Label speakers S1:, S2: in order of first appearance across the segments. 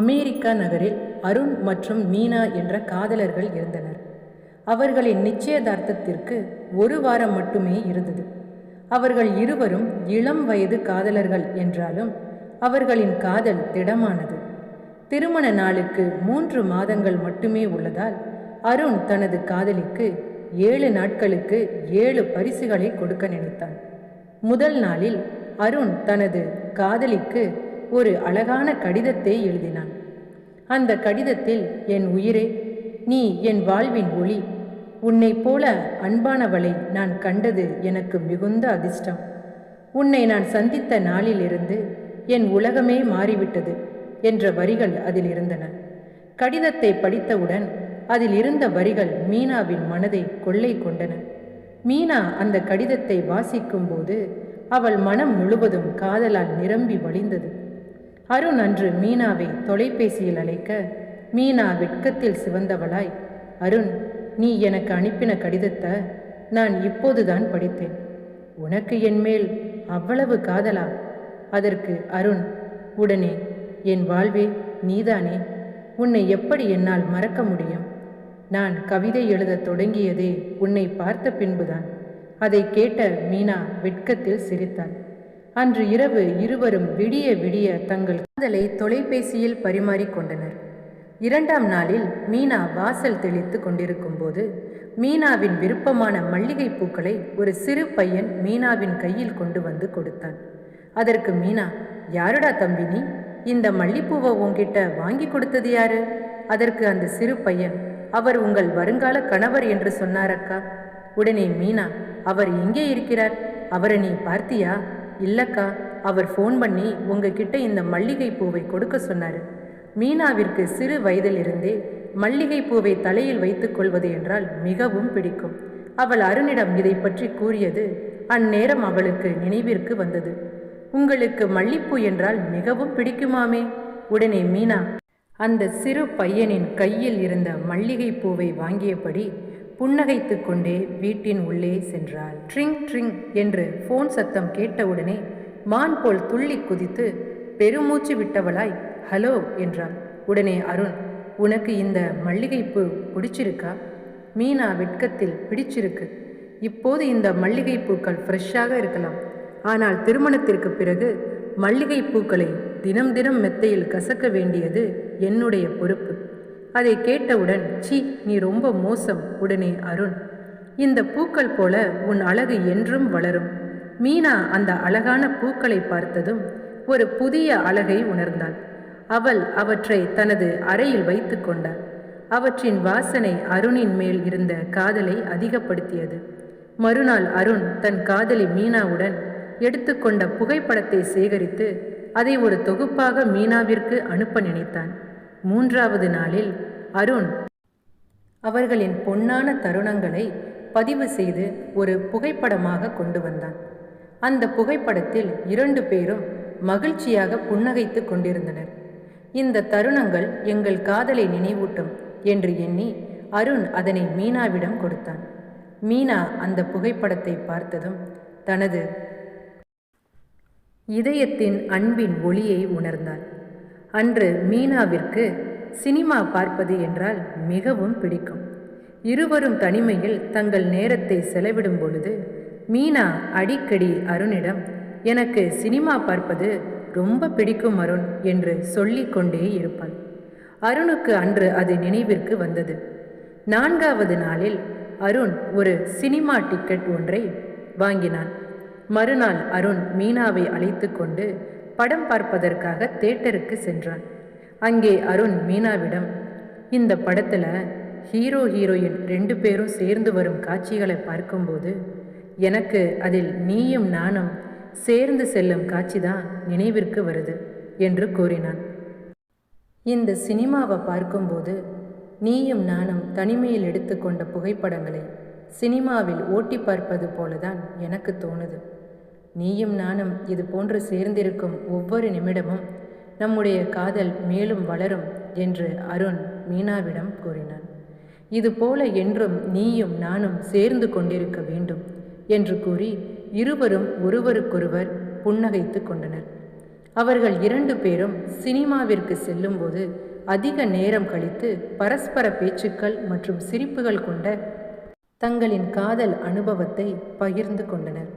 S1: America நகரில் அருண் மற்றும் மீனா என்ற காதலர்கள் இருந்தனர். அவர்களின் நிச்சயதார்த்தத்திற்கு ஒரு வாரம் மட்டுமே இருந்தது. அவர்கள் இருவரும் இளம் வயது காதலர்கள் என்றாலும் அவர்களின் காதல் திடமானது. திருமண நாளுக்கு மூன்று மாதங்கள் மட்டுமே உள்ளதால் அருண் தனது காதலிக்கு ஏழு நாட்களுக்கு ஏழு பரிசுகளை கொடுக்க நினைத்தான். முதல் நாளில் அருண் தனது காதலிக்கு ஒரு அழகான கடிதத்தை எழுதினான். அந்த கடிதத்தில் என் உயிரே நீ என் வாழ்வின் ஒளி. உன்னைப் போல அன்பானவளை நான் கண்டது எனக்கு மிகுந்த அதிர்ஷ்டம். உன்னை நான் சந்தித்த நாளிலிருந்து என் உலகமே மாறிவிட்டது என்ற வரிகள் அதில் இருந்தன. கடிதத்தை படித்தவுடன் அதில் இருந்த வரிகள் மீனாவின் மனதை கொள்ளை கொண்டன. மீனா அந்த கடிதத்தை வாசிக்கும்போது அவள் மனம் முழுவதும் காதலால் நிரம்பி வழிந்தது. அருண் அன்று மீனாவை தொலைபேசியில் அழைக்க மீனா வெட்கத்தில் சிவந்தவளாய். அருண் நீ எனக்கு அனுப்பின கடிதத்தை நான் இப்போதுதான் படித்தேன். உனக்கு என் மேல் அவ்வளவு காதலா? அதற்கு அருண் உடனே என் வாழ்வே நீதானே. உன்னை எப்படி என்னால் மறக்க முடியும்? நான் கவிதை எழுதத் தொடங்கியதே உன்னை பார்த்த பின்புதான். அதை கேட்ட மீனா வெட்கத்தில் சிரித்தாள். அன்று இரவு இருவரும் விடிய விடிய தங்கள் காதலை தொலைபேசியில் பரிமாறிக்கொண்டனர் இரண்டாம் நாளில் மீனா வாசல் தெளித்து கொண்டிருக்கும்போது மீனாவின் விருப்பமான மல்லிகை பூக்களை ஒரு சிறு பையன் மீனாவின் கையில் கொண்டு வந்து கொடுத்தான். அதற்கு மீனா யாருடா தம்பி நீ? இந்த மல்லிப்பூவை உங்ககிட்ட வாங்கி கொடுத்தது யாரு? அதற்கு அந்த சிறு பையன் அவர் உங்கள் வருங்கால கணவர் என்று சொன்னாரக்கா உடனே மீனா அவர் எங்கே இருக்கிறார்? அவரை நீ பார்த்தியா? இல்லக்கா அவர் ஃபோன் பண்ணி உங்ககிட்ட இந்த மல்லிகை பூவை கொடுக்க சொன்னார். மீனாவிற்கு சிறு வயதிலிருந்தே மல்லிகை பூவை தலையில் வைத்துக் கொள்வது என்றால் மிகவும் பிடிக்கும். அவள் அருணிடம் இதை பற்றி கூறியது அந்நேரம் அவளுக்கு நினைவிற்கு வந்தது. உங்களுக்கு மல்லிப்பூ என்றால் மிகவும் பிடிக்குமாமே? உடனே மீனா. அந்த சிறு பையனின் கையில் இருந்த மல்லிகை பூவை வாங்கியபடி புன்னகைத்து கொண்டே வீட்டின் உள்ளே சென்றாள். ட்ரிங் ட்ரிங் என்று ஃபோன் சத்தம் கேட்டவுடனே மான் போல் துள்ளி குதித்து பெருமூச்சு விட்டவளாய் ஹலோ என்றாள். உடனே அருண் உனக்கு இந்த மல்லிகைப்பூ பிடிச்சிருக்கா? மீனா வெட்கத்தில் பிடிச்சிருக்கு. இப்போது இந்த மல்லிகை பூக்கள் ஃப்ரெஷ்ஷாக இருக்கலாம். ஆனால் திருமணத்திற்கு பிறகு மல்லிகை பூக்களை தினம் தினம் மெத்தையில் கசக்க வேண்டியது என்னுடைய பொறுப்பு. அதை கேட்டவுடன் சி நீ ரொம்ப மோசம் உடனே அருண். இந்த பூக்கள் போல உன் அழகு என்றும் வளரும். மீனா அந்த அழகான பூக்களை பார்த்ததும் ஒரு புதிய அழகை உணர்ந்தாள். அவள் அவற்றை தனது அறையில் வைத்து கொண்டாள். அவற்றின் வாசனை அருணின் மேல் இருந்த காதலை அதிகப்படுத்தியது. மறுநாள் அருண் தன் காதலி மீனாவுடன் எடுத்துக்கொண்ட புகைப்படத்தை சேகரித்து அதை ஒரு தொகுப்பாக மீனாவிற்கு அனுப்ப நினைத்தான். மூன்றாவது நாளில் அருண் அவர்களின் பொன்னான தருணங்களை பதிவு செய்து ஒரு புகைப்படமாக கொண்டு வந்தான். அந்த புகைப்படத்தில் இரண்டு பேரும் மகிழ்ச்சியாக புன்னகைத்து கொண்டிருந்தனர். இந்த தருணங்கள் எங்கள் காதலை நினைவூட்டும் என்று எண்ணி அருண் அதனை மீனாவிடம் கொடுத்தான். மீனா அந்த புகைப்படத்தை பார்த்ததும் தனது இதயத்தின் அன்பின் ஒளியை உணர்ந்தாள். அன்று மீனாவிற்கு சினிமா பார்ப்பது என்றால் மிகவும் பிடிக்கும். இருவரும் தனிமையில் தங்கள் நேரத்தை செலவிடும் பொழுது மீனா அடிக்கடி அருணிடம் எனக்கு சினிமா பார்ப்பது ரொம்ப பிடிக்கும் அருண் என்று சொல்லிக்கொண்டே இருப்பாள். அருணுக்கு அன்று அது நினைவிற்கு வந்தது. நான்காவது நாளில் அருண் ஒரு சினிமா டிக்கெட் ஒன்றை வாங்கினான். மறுநாள் அருண் மீனாவை அழைத்து கொண்டு படம் பார்ப்பதற்காக தேட்டருக்கு சென்றான். அங்கே அருண் மீனாவிடம் இந்த படத்தில் ஹீரோ ஹீரோயின் ரெண்டு பேரும் சேர்ந்து வரும் காட்சிகளை பார்க்கும்போது எனக்கு அதில் நீயும் நானும் சேர்ந்து செல்லும் காட்சி தான் நினைவிற்கு வருது என்று கூறினான். இந்த சினிமாவை பார்க்கும்போது நீயும் நானும் தனிமையில் எடுத்துக்கொண்ட புகைப்படங்களை சினிமாவில் ஓட்டி பார்ப்பது போலதான் எனக்கு தோணுது. நீயும் நானும் இது போன்று சேர்ந்திருக்கும் ஒவ்வொரு நிமிடமும் நம்முடைய காதல் மேலும் வளரும் என்று அருண் மீனாவிடம் கூறினான். இதுபோல என்றும் நீயும் நானும் சேர்ந்து கொண்டிருக்க வேண்டும் என்று கூறி இருவரும் ஒருவருக்கொருவர் புன்னகைத்து கொண்டனர். அவர்கள் இரண்டு பேரும் சினிமாவிற்கு செல்லும்போது அதிக நேரம் கழித்து பரஸ்பர பேச்சுக்கள் மற்றும் சிரிப்புகள் கொண்ட தங்களின் காதல் அனுபவத்தை பகிர்ந்து கொண்டனர்.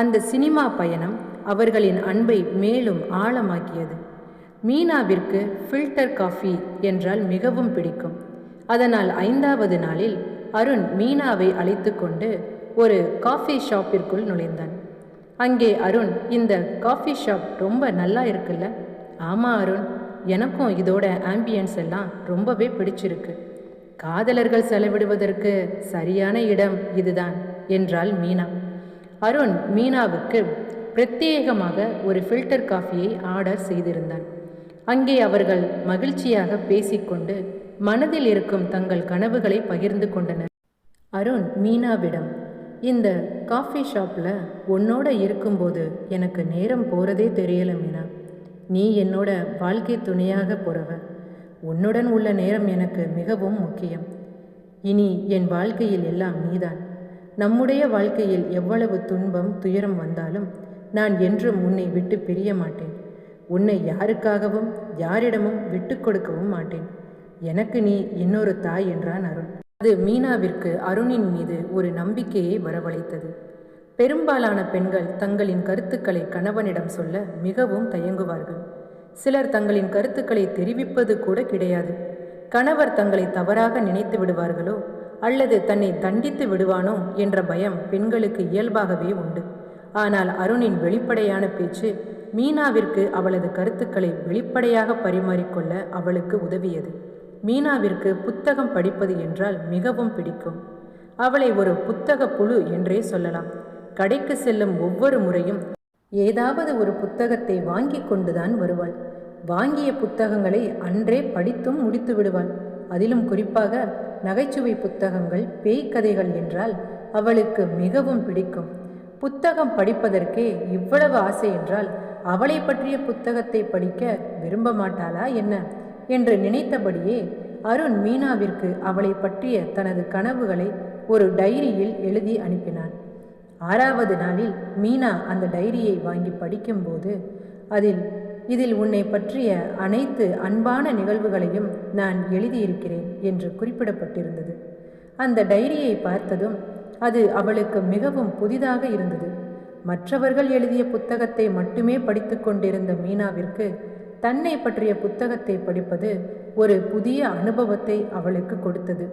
S1: அந்த சினிமா பயணம் அவர்களின் அன்பை மேலும் ஆழமாக்கியது. மீனாவிற்கு ஃபில்டர் காஃபி என்றால் மிகவும் பிடிக்கும். அதனால் ஐந்தாவது நாளில் அருண் மீனாவை அழைத்து கொண்டு ஒரு காஃபி ஷாப்பிற்குள் நுழைந்தான். அங்கே அருண் இந்த காஃபி ஷாப் ரொம்ப நல்லா இருக்குல்ல? ஆமாம் அருண் எனக்கும் இதோட ஆம்பியன்ஸ் எல்லாம் ரொம்பவே பிடிச்சிருக்கு. காதலர்கள் செலவிடுவதற்கு சரியான இடம் இதுதான் என்றாள் மீனா. அருண் மீனாவுக்கு பிரத்யேகமாக ஒரு ஃபில்டர் காஃபியை ஆர்டர் செய்திருந்தான். அங்கே அவர்கள் மகிழ்ச்சியாக பேசிக்கொண்டு மனதில் இருக்கும் தங்கள் கனவுகளை பகிர்ந்து கொண்டனர். அருண் மீனாவிடம் இந்த காஃபி ஷாப்பில் உன்னோட இருக்கும்போது எனக்கு நேரம் போகிறதே தெரியல மீனா. நீ என்னோட வாழ்க்கை துணையாக போகிறவ உன்னுடன் உள்ள நேரம் எனக்கு மிகவும் முக்கியம். இனி என் வாழ்க்கையில் எல்லாம் நீதான். நம்முடைய வாழ்க்கையில் எவ்வளவு துன்பம் துயரம் வந்தாலும் நான் என்றும் உன்னை விட்டு பிரிய மாட்டேன். உன்னை யாருக்காகவும் யாரிடமும் விட்டு கொடுக்கவும் மாட்டேன். எனக்கு நீ இன்னொரு தாய் என்றான் அருண். அது மீனாவிற்கு அருணின் மீது ஒரு நம்பிக்கையை வரவழைத்தது. பெரும்பாலான பெண்கள் தங்களின் கருத்துக்களை கணவனிடம் சொல்ல மிகவும் தயங்குவார்கள். சிலர் தங்களின் கருத்துக்களை தெரிவிப்பது கூட கிடையாது. கணவர் தங்களை தவறாக நினைத்து விடுவார்களோ? அல்லது தன்னை தண்டித்து விடுவானோ என்ற பயம் பெண்களுக்கு இயல்பாகவே உண்டு. ஆனால் அருணின் வெளிப்படையான பேச்சு மீனாவிற்கு அவளது கருத்துக்களை வெளிப்படையாக பரிமாறிக்கொள்ள அவளுக்கு உதவியது. மீனாவிற்கு புத்தகம் படிப்பது என்றால் மிகவும் பிடிக்கும். அவளை ஒரு புத்தக புழு என்றே சொல்லலாம். கடைக்கு செல்லும் ஒவ்வொரு முறையும் ஏதாவது ஒரு புத்தகத்தை வாங்கி கொண்டுதான் வருவாள். வாங்கிய புத்தகங்களை அன்றே படித்தும் முடித்து விடுவாள் அதிலும் குறிப்பாக நகைச்சுவை புத்தகங்கள் பேய் கதைகள் என்றால் அவளுக்கு மிகவும் பிடிக்கும். புத்தகம் படிப்பதற்கே இவ்வளவு ஆசை என்றால் அவளை பற்றிய புத்தகத்தை படிக்க விரும்ப மாட்டாளா என்ன? என்று நினைத்தபடியே அருண் மீனாவிற்கு அவளை பற்றிய தனது கனவுகளை ஒரு டைரியில் எழுதி அனுப்பினான். ஆறாவது நாளில் மீனா அந்த டைரியை வாங்கி படிக்கும்போது அதில் இதில் உன்னை பற்றிய அனைத்து அன்பான நிகழ்வுகளையும் நான் எழுதியிருக்கிறேன் என்று குறிப்பிடப்பட்டிருந்தது. அந்த டைரியை பார்த்ததும் அது அவளுக்கு மிகவும் புதிதாக இருந்தது. மற்றவர்கள் எழுதிய புத்தகத்தை மட்டுமே படித்து கொண்டிருந்த மீனாவிற்கு தன்னை பற்றிய புத்தகத்தை படிப்பது ஒரு புதிய அனுபவத்தை அவளுக்கு கொடுத்தது.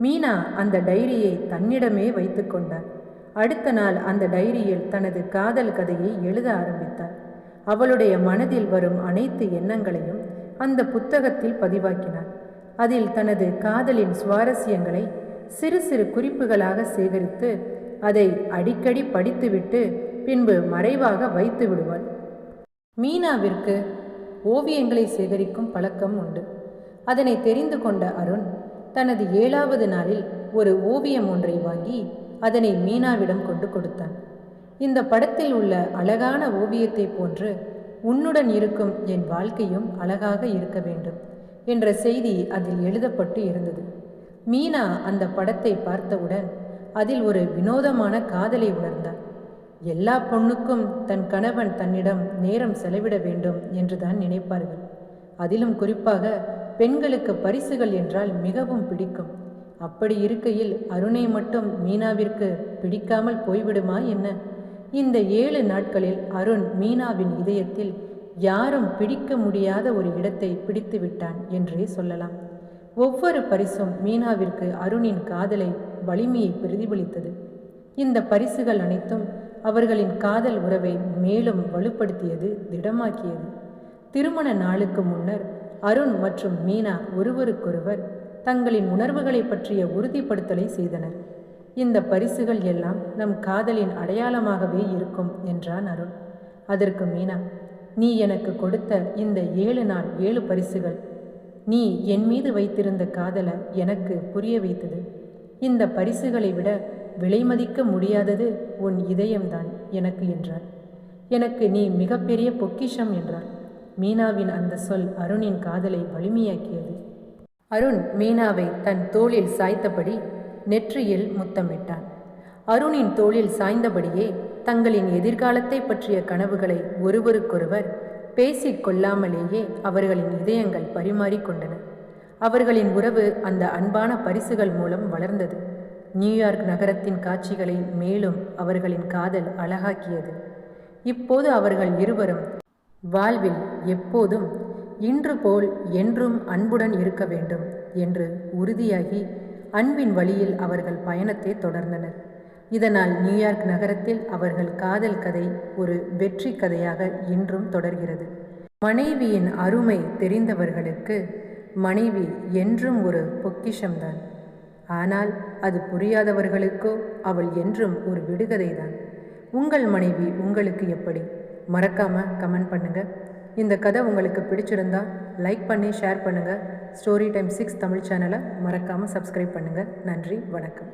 S1: மீனா அந்த டைரியை தன்னிடமே வைத்து கொண்டார் அடுத்த நாள் அந்த டைரியில் தனது காதல் கதையை எழுத ஆரம்பித்தார் அவளுடைய மனதில் வரும் அனைத்து எண்ணங்களையும் அந்த புத்தகத்தில் பதிவாக்கினார். அதில் தனது காதலின் சுவாரஸ்யங்களை சிறு சிறு குறிப்புகளாக சேகரித்து அதை அடிக்கடி படித்துவிட்டு பின்பு மறைவாக வைத்து விடுவாள். மீனாவிற்கு ஓவியங்களை சேகரிக்கும் பழக்கம் உண்டு. அதனை தெரிந்து கொண்ட அருண் தனது ஏழாவது நாளில் ஒரு ஓவியம் ஒன்றை வாங்கி அதனை மீனாவிடம் கொண்டு கொடுத்தான். இந்த படத்தில் உள்ள அழகான ஓவியத்தை போன்று உன்னுடன் இருக்கும் என் வாழ்க்கையும் அழகாக இருக்க வேண்டும் என்ற செய்தி அதில் எழுதப்பட்டு இருந்தது. மீனா அந்த படத்தை பார்த்தவுடன் அதில் ஒரு வினோதமான காதலை உணர்ந்தார் எல்லா பொண்ணுக்கும் தன் கணவன் தன்னிடம் நேரம் செலவிட வேண்டும் என்றுதான் நினைப்பார்கள். அதிலும் குறிப்பாக பெண்களுக்கு பரிசுகள் என்றால் மிகவும் பிடிக்கும். அப்படி இருக்கையில் அருணை மட்டும் மீனாவிற்கு பிடிக்காமல் போய்விடுமா என்ன? இந்த ஏழு நாட்களில் அருண் மீனாவின் இதயத்தில் யாரும் பிடிக்க முடியாத ஒரு இடத்தை பிடித்து விட்டான் என்றே சொல்லலாம். ஒவ்வொரு பரிசும் மீனாவிற்கு அருணின் காதலை வலிமையை பிரதிபலித்தது. இந்த பரிசுகள் அனைத்தும் அவர்களின் காதல் உறவை மேலும் வலுப்படுத்தியது திடமாக்கியது. திருமண நாளுக்கு முன்னர் அருண் மற்றும் மீனா ஒருவருக்கொருவர் தங்களின் உணர்வுகளை பற்றிய உறுதிப்படுத்தலை செய்தனர். இந்த பரிசுகள் எல்லாம் நம் காதலின் அடையாளமாகவே இருக்கும் என்றான் அருண் அதற்கு மீனா நீ எனக்கு கொடுத்த இந்த ஏழு நாள் ஏழு பரிசுகள் நீ என் மீது வைத்திருந்த காதலை எனக்கு புரிய வைத்தது. இந்த பரிசுகளை விட விலை மதிக்க முடியாதது உன் இதயம்தான் எனக்கு என்றார். எனக்கு நீ மிகப்பெரிய பொக்கிஷம் என்றார். மீனாவின் அந்த சொல் அருணின் காதலை வலிமையாக்கியது. அருண் மீனாவை தன் தோளில் சாய்த்தபடி நெற்றியில் முத்தமிட்டான். அருணின் தோளில் சாய்ந்தபடியே தங்களின் எதிர்காலத்தை பற்றிய கனவுகளை ஒருவருக்கொருவர் பேசிக் கொள்ளாமலேயே அவர்களின் இதயங்கள் பரிமாறிக்கொண்டன அவர்களின் உறவு அந்த அன்பான பரிசுகள் மூலம் வளர்ந்தது. நியூயார்க் நகரத்தின் காட்சிகளை மேலும் அவர்களின் காதல் அழகாக்கியது. இப்போது அவர்கள் இருவரும் வாழ்வில் எப்போதும் இன்று போல் என்றும் அன்புடன் இருக்க வேண்டும் என்று உறுதியாகி அன்பின் வழியில் அவர்கள் பயணத்தை தொடர்ந்தனர். இதனால் நியூயார்க் நகரத்தில் அவர்கள் காதல் கதை ஒரு வெற்றி கதையாக இன்றும் தொடர்கிறது. மனைவியின் அருமை தெரிந்தவர்களுக்கு மனைவி என்றும் ஒரு பொக்கிஷம்தான். ஆனால் அது புரியாதவர்களுக்கோ அவள் என்றும் ஒரு விடுகதைதான். உங்கள் மனைவி உங்களுக்கு எப்படி? மறக்காமல் கமெண்ட் பண்ணுங்கள் இந்த கதை உங்களுக்கு பிடிச்சிருந்தா லைக் பண்ணி ஷேர் பண்ணுங்கள் ஸ்டோரி டைம் சிக்ஸ் தமிழ் சேனலை மறக்காமல் சப்ஸ்கிரைப் பண்ணுங்கள் நன்றி வணக்கம்.